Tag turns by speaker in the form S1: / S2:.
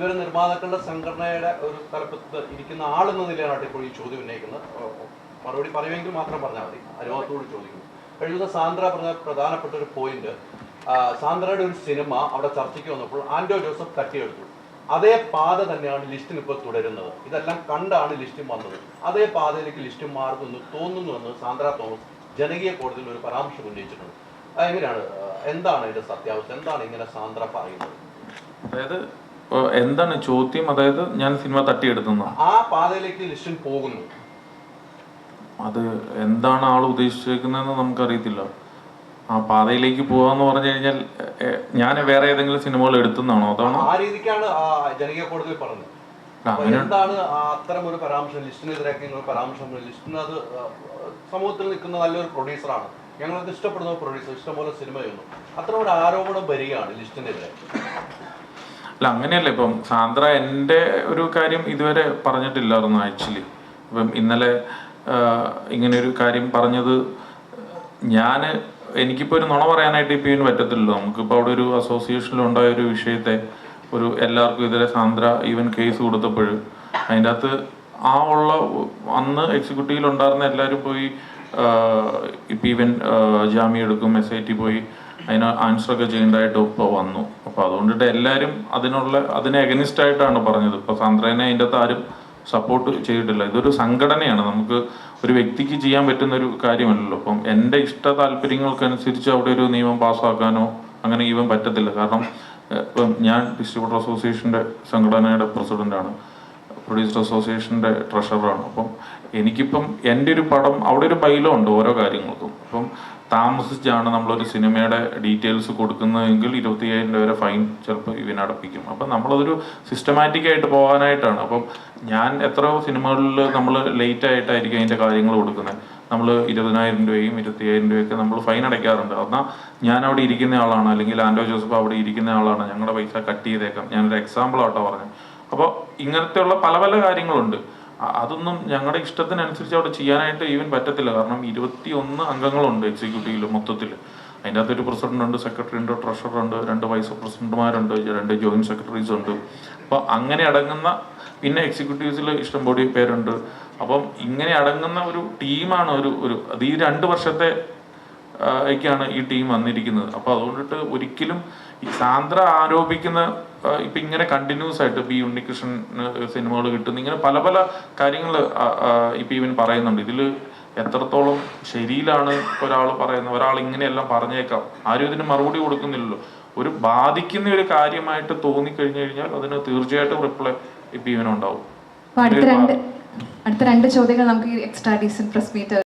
S1: ഇതൊരു നിർമ്മാതാക്കളുടെ സംഘടനയുടെ ഒരു തലപ്പത്ത് ഇരിക്കുന്ന ആളെന്ന നിലയിലാണ് ഇപ്പോൾ ഈ ചോദ്യം ഉന്നയിക്കുന്നത്. മറുപടി പറയുമെങ്കിൽ മാത്രം പറഞ്ഞാൽ മതി. അനുഭവത്തോട് ചോദിക്കുന്നു. കഴിഞ്ഞ സാന്ദ്ര പറഞ്ഞ പ്രധാനപ്പെട്ട ഒരു പോയിന്റ് സാന്ദ്രയുടെ ഒരു സിനിമ അവിടെ ചർച്ചയ്ക്ക് വന്നപ്പോൾ ആന്റോ ജോസഫ് തട്ടിയെടുത്തു. അതേ പാത തന്നെയാണ് ലിസ്റ്റിൽ ഇപ്പോൾ തുടരുന്നത്. ഇതെല്ലാം കണ്ടാണ് ലിസ്റ്റും വന്നത്. അതേ പാതയിലേക്ക് ലിസ്റ്റും മാറുമെന്ന് തോന്നുന്നുവെന്ന് സാന്ദ്ര തോമസ് ജനകീയ കോടതിയിൽ ഒരു പരാമർശം ഉന്നയിച്ചിട്ടുണ്ട്. എങ്ങനെയാണ്? എന്താണ് ഇതിന്റെ സത്യാവസ്ഥ? എന്താണ് ഇങ്ങനെ സാന്ദ്ര പറയുന്നത്?
S2: അതായത് എന്താണ് ചോദ്യം? അതായത് ഞാൻ സിനിമ തട്ടിയെടുത്തുന്ന?
S1: ആ പാതയിലേക്ക് ലിസ്റ്റിൻ പോകുന്നു.
S2: അത് എന്താണ് ആൾ ഉദ്ദേശിച്ചേക്കുന്നതെന്ന് നമുക്കറിയത്തില്ല. ആ പാതയിലേക്ക് പോകാന്ന് പറഞ്ഞു കഴിഞ്ഞാൽ ഞാൻ വേറെ ഏതെങ്കിലും സിനിമകൾ എടുത്തുന്നാണോ? അതാണോ?
S1: ആ രീതിക്കാണ് ജനകീയ കോടതി പറഞ്ഞത്. എന്താണ് അത്തരം ഒരു പരാമർശം ലിസ്റ്റിനെതിരാക്കി പരാമർശം ലിസ്റ്റിന് അത് സമൂഹത്തിൽ നിൽക്കുന്ന നല്ലൊരു പ്രൊഡ്യൂസറാണ് ഞങ്ങൾക്ക് ഇഷ്ടപ്പെടുന്ന പ്രൊഡ്യൂസർ ഇഷ്ടംപോലെ സിനിമ ചെയ്യുന്നു. അത്തരം ഒരു ആരോപണം വരികയാണ് ലിസ്റ്റിനെതിരെ.
S2: അല്ല അങ്ങനെയല്ല. ഇപ്പം സാന്ദ്ര എന്റെ ഒരു കാര്യം ഇതുവരെ പറഞ്ഞിട്ടില്ലായിരുന്നു ആക്ച്വലി. ഇപ്പം ഇന്നലെ ഇങ്ങനെ ഒരു കാര്യം പറഞ്ഞത് ഞാൻ എനിക്കിപ്പോൾ ഒരു നുണ പറയാനായിട്ട് ഇപ്പം ഇതിന് പറ്റത്തില്ലല്ലോ. നമുക്കിപ്പോൾ അവിടെ ഒരു അസോസിയേഷനിൽ ഉണ്ടായ ഒരു വിഷയത്തെ ഒരു എല്ലാവർക്കും ഇതുവരെ സാന്ദ്ര ഈവൻ കേസ് കൊടുത്തപ്പോൾ അതിന്റെ അകത്ത് ആ ഉള്ള അന്ന് എക്സിക്യൂട്ടീവിൽ ഉണ്ടായിരുന്ന എല്ലാവരും പോയി ഇപ്പം ഈവൻ ജാമ്യം എടുക്കും എസ് ഐ ടി പോയി അതിന് ആൻസറൊക്കെ ചെയ്യേണ്ടതായിട്ട് ഇപ്പോൾ വന്നു. അപ്പോൾ അതുകൊണ്ടിട്ട് എല്ലാവരും അതിനുള്ള അതിനെ എഗനിസ്റ്റ് ആയിട്ടാണ് പറഞ്ഞത്. ഇപ്പോൾ സാന്ദ്രേനെ അതിന്റെ ആരും സപ്പോർട്ട് ചെയ്തിട്ടില്ല. ഇതൊരു സംഘടനയാണ്. നമുക്ക് ഒരു വ്യക്തിക്ക് ചെയ്യാൻ പറ്റുന്ന ഒരു കാര്യമല്ലല്ലോ. അപ്പം എന്റെ ഇഷ്ട താല്പര്യങ്ങൾക്കനുസരിച്ച് അവിടെ ഒരു നിയമം പാസ്സാക്കാനോ അങ്ങനെ ഈവൻ പറ്റത്തില്ല. കാരണം ഇപ്പം ഞാൻ ഡിസ്ട്രിബ്യൂട്ടർ അസോസിയേഷന്റെ സംഘടനയുടെ പ്രസിഡന്റാണ് പ്രൊഡ്യൂസർ അസോസിയേഷന്റെ ട്രഷററാണ് അപ്പം എനിക്കിപ്പം എന്റെ ഒരു പടം അവിടെ ഒരു ബൈലോ ഉണ്ട് ഓരോ കാര്യങ്ങൾക്കും. അപ്പം താമസിച്ചാണ് നമ്മളൊരു സിനിമയുടെ ഡീറ്റെയിൽസ് കൊടുക്കുന്നതെങ്കിൽ ഇരുപത്തി അയ്യായിരം രൂപ വരെ ഫൈൻ ചിലപ്പോൾ ഇവനടപ്പിക്കും അപ്പം നമ്മളതൊരു സിസ്റ്റമാറ്റിക് ആയിട്ട് പോകാനായിട്ടാണ്. അപ്പം ഞാൻ എത്രയോ സിനിമകളിൽ നമ്മൾ ലേറ്റ് ആയിട്ടായിരിക്കും അതിന്റെ കാര്യങ്ങൾ കൊടുക്കുന്നത്. നമ്മൾ ഇരുപതിനായിരം രൂപയും ഇരുപത്തി അയ്യായിരം രൂപയൊക്കെ നമ്മൾ ഫൈൻ അടയ്ക്കാറുണ്ട്. എന്നാൽ ഞാൻ അവിടെ ഇരിക്കുന്ന ആളാണ്. അല്ലെങ്കിൽ ആൻഡോ ജോസഫ് അവിടെ ഇരിക്കുന്ന ആളാണ്. ഞങ്ങളുടെ പൈസ കട്ട് ചെയ്തേക്കാം. ഞാനൊരു എക്സാമ്പിൾ ആട്ടോ പറഞ്ഞത്. അപ്പോൾ ഇങ്ങനത്തെയുള്ള പല പല കാര്യങ്ങളുണ്ട്. അതൊന്നും ഞങ്ങളുടെ ഇഷ്ടത്തിനനുസരിച്ച് അവിടെ ചെയ്യാനായിട്ട് ഈവൻ പറ്റത്തില്ല. കാരണം ഇരുപത്തി ഒന്ന് അംഗങ്ങളുണ്ട് എക്സിക്യൂട്ടീവിൽ മൊത്തത്തിൽ അതിന്റെ അകത്തൊരു പ്രസിഡന്റ് ഉണ്ട് സെക്രട്ടറി ഉണ്ട് ട്രഷറർ ഉണ്ട് രണ്ട് വൈസ് പ്രസിഡന്റുമാരുണ്ട് രണ്ട് ജോയിന്റ് സെക്രട്ടറീസ് ഉണ്ട്. അപ്പോൾ അങ്ങനെ അടങ്ങുന്ന പിന്നെ എക്സിക്യൂട്ടീവ്സിൽ ഇഷ്ടംപോലെ പേരുണ്ട്. അപ്പം ഇങ്ങനെ അടങ്ങുന്ന ഒരു ടീമാണ് ഒരു ഒരു അത് ഈ രണ്ട് വർഷത്തെ ഒക്കെയാണ് ഈ ടീം വന്നിരിക്കുന്നത്. അപ്പോൾ അതുകൊണ്ടിട്ട് ഒരിക്കലും ഈ സാന്ദ്ര ആരോപിക്കുന്ന ഇപ്പം ഇങ്ങനെ കണ്ടിന്യൂസ് ആയിട്ട് ഇപ്പൊ ഈ ഉണ്ണികൃഷ്ണൻ സിനിമകൾ കിട്ടുന്ന ഇങ്ങനെ പല പല കാര്യങ്ങൾ ഇപ്പൊ ഇവൻ പറയുന്നുണ്ട്. ഇതിൽ എത്രത്തോളം ശരിയിലാണ് ഒരാൾ പറയുന്നത്? ഒരാൾ ഇങ്ങനെയെല്ലാം പറഞ്ഞേക്കാം. ആരും ഇതിന് മറുപടി കൊടുക്കുന്നില്ലല്ലോ. ഒരു ബാധിക്കുന്ന ഒരു കാര്യമായിട്ട് തോന്നിക്കഴിഞ്ഞു കഴിഞ്ഞാൽ അതിന് തീർച്ചയായിട്ടും റിപ്ലൈ ഇപ്പൊ ഇവനുണ്ടാവും.
S3: അടുത്ത രണ്ട് അടുത്ത രണ്ട് ചോദ്യങ്ങൾ നമുക്ക് എക്സ്ട്രാ ഡീസൻ പ്രസ് മീറ്റ്